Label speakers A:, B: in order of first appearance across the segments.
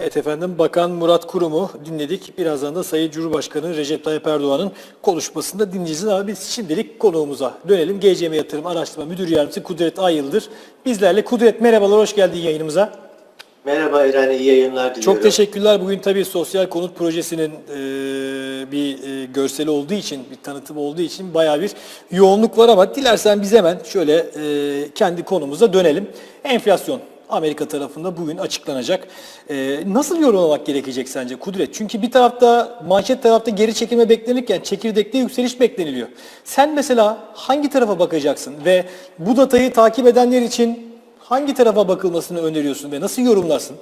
A: Evet efendim Bakan Murat Kurum'u dinledik. Birazdan da Sayın Cumhurbaşkanı Recep Tayyip Erdoğan'ın konuşmasında dinleyeceğiz. Ama biz şimdilik konuğumuza dönelim. GCM Yatırım Araştırma Müdür Yardımcısı Kudret Ayıldır. Bizlerle Kudret merhabalar, hoş geldin yayınımıza.
B: Merhaba Eren, iyi yayınlar diliyorum.
A: Çok teşekkürler. Bugün tabii sosyal konut projesinin e, bir e, görseli olduğu için, bir tanıtım olduğu için bayağı bir yoğunluk var ama dilersen biz hemen şöyle e, kendi konumuza dönelim. Enflasyon Amerika tarafında bugün açıklanacak. E, nasıl yorumlamak gerekecek sence Kudret? Çünkü bir tarafta manşet tarafta geri çekilme beklenirken çekirdekte yükseliş bekleniliyor. Sen mesela hangi tarafa bakacaksın ve bu datayı takip edenler için hangi tarafa bakılmasını öneriyorsun ve nasıl yorumlarsın?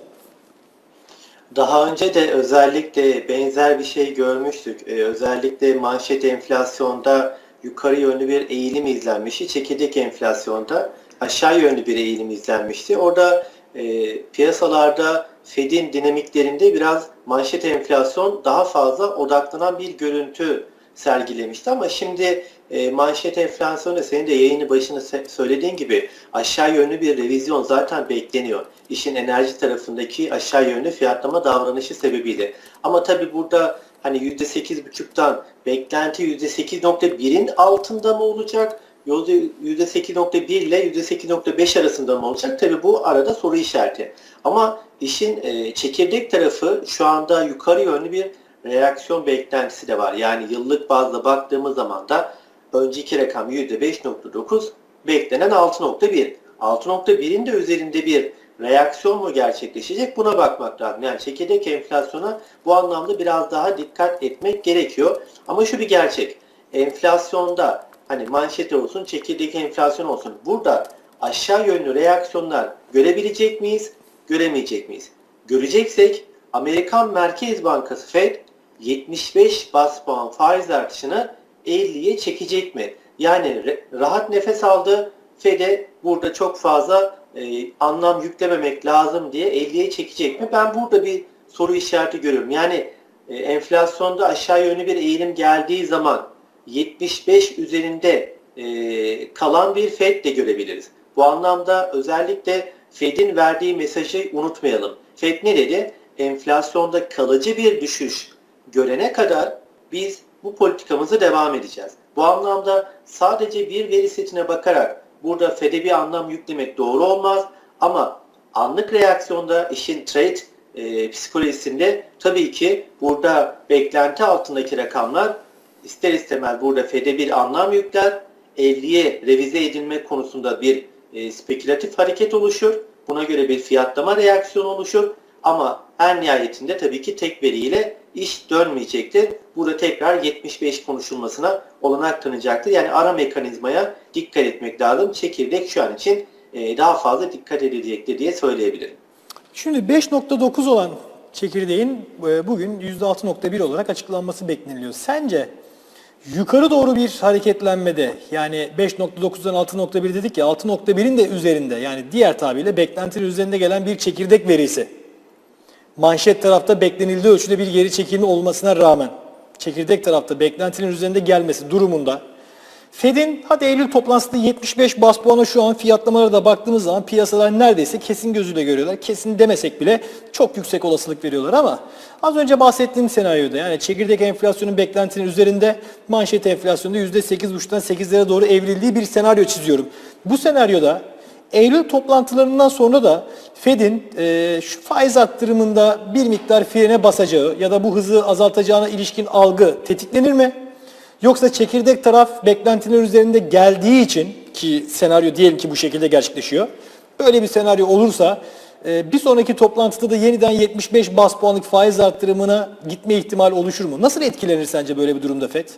B: Daha önce de özellikle benzer bir şey görmüştük. Ee, özellikle manşet enflasyonda yukarı yönlü bir eğilim izlenmişti. Çekirdek enflasyonda aşağı yönlü bir eğilim izlenmişti. Orada e, piyasalarda Fed'in dinamiklerinde biraz manşet enflasyon daha fazla odaklanan bir görüntü sergilemişti. Ama şimdi e, manşet enflasyonu senin de yayını başında söylediğin gibi aşağı yönlü bir revizyon zaten bekleniyor. İşin enerji tarafındaki aşağı yönlü fiyatlama davranışı sebebiyle. Ama tabii burada hani %8,5'tan beklenti %8,1'in altında mı olacak? %8,1 ile %8,5 arasında mı olacak? Tabii bu arada soru işareti. Ama işin e, çekirdek tarafı şu anda yukarı yönlü bir reaksiyon beklentisi de var. Yani yıllık bazda baktığımız zaman da önceki rakam %5.9, beklenen 6.1. 6.1'in de üzerinde bir reaksiyon mu gerçekleşecek buna bakmak lazım. Yani çekirdek enflasyona bu anlamda biraz daha dikkat etmek gerekiyor. Ama şu bir gerçek. Enflasyonda hani manşet olsun, çekirdek enflasyon olsun. Burada aşağı yönlü reaksiyonlar görebilecek miyiz, göremeyecek miyiz? Göreceksek Amerikan Merkez Bankası Fed 75 bas puan faiz artışını 50'ye çekecek mi? Yani rahat nefes aldı. Fed'e burada çok fazla e, anlam yüklememek lazım diye 50'ye çekecek mi? Ben burada bir soru işareti görüyorum. Yani e, enflasyonda aşağı yönlü bir eğilim geldiği zaman 75 üzerinde e, kalan bir Fed de görebiliriz. Bu anlamda özellikle Fed'in verdiği mesajı unutmayalım. Fed ne dedi? Enflasyonda kalıcı bir düşüş görene kadar biz bu politikamızı devam edeceğiz. Bu anlamda sadece bir veri setine bakarak burada Fed'e bir anlam yüklemek doğru olmaz ama anlık reaksiyonda işin trade e, psikolojisinde tabii ki burada beklenti altındaki rakamlar ister istemez burada Fed'e bir anlam yükler. 50'ye revize edilme konusunda bir e, spekülatif hareket oluşur. Buna göre bir fiyatlama reaksiyonu oluşur. Ama en nihayetinde tabii ki tek veriyle iş dönmeyecektir. Burada tekrar 75 konuşulmasına olanak tanınacaktır. Yani ara mekanizmaya dikkat etmek lazım. Çekirdek şu an için e, daha fazla dikkat edilecektir diye söyleyebilirim.
A: Şimdi 5.9 olan çekirdeğin e, bugün %6.1 olarak açıklanması bekleniliyor. Sence yukarı doğru bir hareketlenmede yani 5.9'dan 6.1 dedik ya 6.1'in de üzerinde yani diğer tabirle beklentinin üzerinde gelen bir çekirdek verisi. Manşet tarafta beklenildiği ölçüde bir geri çekilme olmasına rağmen çekirdek tarafta beklentinin üzerinde gelmesi durumunda Fed'in hadi Eylül toplantısında 75 bas puana şu an fiyatlamalara da baktığımız zaman piyasalar neredeyse kesin gözüyle görüyorlar. Kesin demesek bile çok yüksek olasılık veriyorlar ama az önce bahsettiğim senaryoda yani çekirdek enflasyonun beklentinin üzerinde manşet enflasyonunda %8,5'tan 8'lere doğru evrildiği bir senaryo çiziyorum. Bu senaryoda Eylül toplantılarından sonra da Fed'in e, şu faiz arttırımında bir miktar frene basacağı ya da bu hızı azaltacağına ilişkin algı tetiklenir mi? Yoksa çekirdek taraf beklentiler üzerinde geldiği için ki senaryo diyelim ki bu şekilde gerçekleşiyor. Böyle bir senaryo olursa e, bir sonraki toplantıda da yeniden 75 bas puanlık faiz arttırımına gitme ihtimali oluşur mu? Nasıl etkilenir sence böyle bir durumda FED?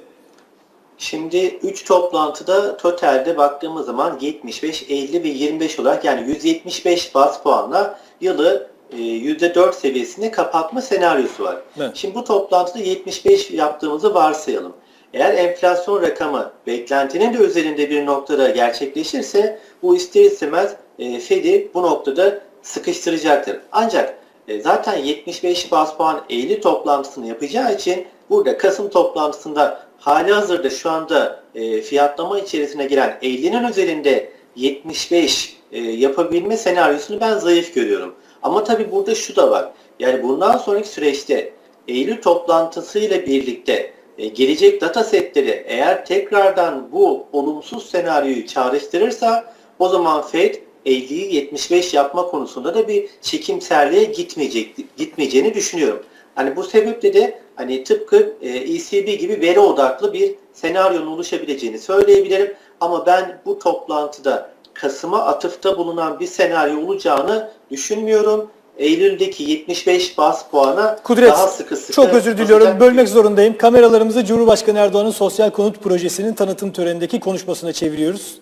B: Şimdi 3 toplantıda totalde baktığımız zaman 75, 50 ve 25 olarak yani 175 bas puanla yılı e, %4 seviyesinde kapatma senaryosu var.
A: Evet.
B: Şimdi bu toplantıda 75 yaptığımızı varsayalım. Eğer enflasyon rakamı beklentinin de üzerinde bir noktada gerçekleşirse bu ister istemez e, Fed'i bu noktada sıkıştıracaktır. Ancak e, zaten 75 bas puan Eylül toplantısını yapacağı için burada Kasım toplantısında hali hazırda şu anda e, fiyatlama içerisine giren 50'nin üzerinde 75 e, yapabilme senaryosunu ben zayıf görüyorum. Ama tabii burada şu da var. Yani bundan sonraki süreçte Eylül toplantısıyla birlikte gelecek data setleri eğer tekrardan bu olumsuz senaryoyu çağrıştırırsa o zaman FED 50'yi 75 yapma konusunda da bir çekimserliğe gitmeyecek gitmeyeceğini düşünüyorum. Hani bu sebeple de hani tıpkı e, ECB gibi veri odaklı bir senaryonun oluşabileceğini söyleyebilirim. Ama ben bu toplantıda Kasım'a atıfta bulunan bir senaryo olacağını düşünmüyorum. Eylül'deki 75 bas puana
A: Kudret,
B: daha sıkı sıkı
A: çok özür diliyorum. Bölmek zorundayım. Kameralarımızı Cumhurbaşkanı Erdoğan'ın sosyal konut projesinin tanıtım törenindeki konuşmasına çeviriyoruz.